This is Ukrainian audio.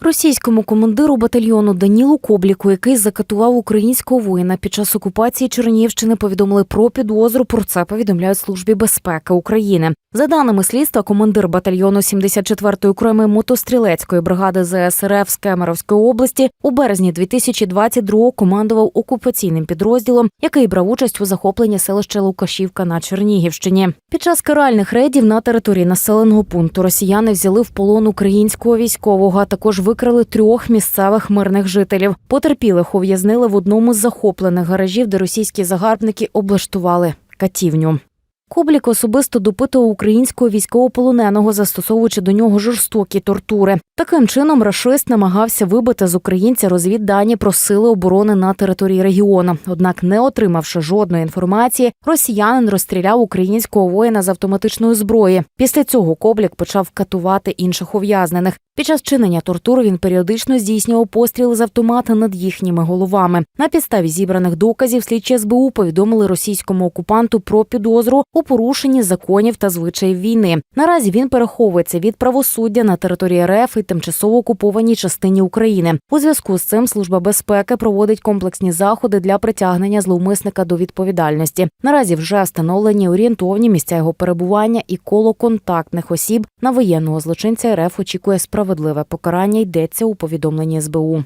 Російському командиру батальйону Данілу Кобліку, який закатував українського воїна під час окупації Чернігівщини, повідомили про підозру. Про це повідомляють службі безпеки України. За даними слідства, командир батальйону 74-ї окремої мотострілецької бригади ЗСРФ з Кемеровської області у березні 2022-го командував окупаційним підрозділом, який брав участь у захопленні селища Лукашівка на Чернігівщині. Під час каральних рейдів на території населеного пункту росіяни взяли в полон українського військового, а також викрали трьох місцевих мирних жителів. Потерпілих ув'язнили в одному з захоплених гаражів, де російські загарбники облаштували катівню. Коблік особисто допитував українського військовополоненого, застосовуючи до нього жорстокі тортури. Таким чином, рашист намагався вибити з українця розвіддані про сили оборони на території регіону. Однак, не отримавши жодної інформації, росіянин розстріляв українського воїна з автоматичної зброї. Після цього Коблік почав катувати інших ув'язнених. Під час чинення тортур він періодично здійснював постріли з автомата над їхніми головами. На підставі зібраних доказів слідчі СБУ повідомили російському окупанту про підозру у порушенні законів та звичаїв війни. Наразі він переховується від правосуддя на території РФ і тимчасово окупованій частині України. У зв'язку з цим служба безпеки проводить комплексні заходи для притягнення зловмисника до відповідальності. Наразі вже встановлені орієнтовні місця його перебування і коло контактних осіб на воєнного злочинця РФ очікує справедливе покарання. Йдеться у повідомленні СБУ.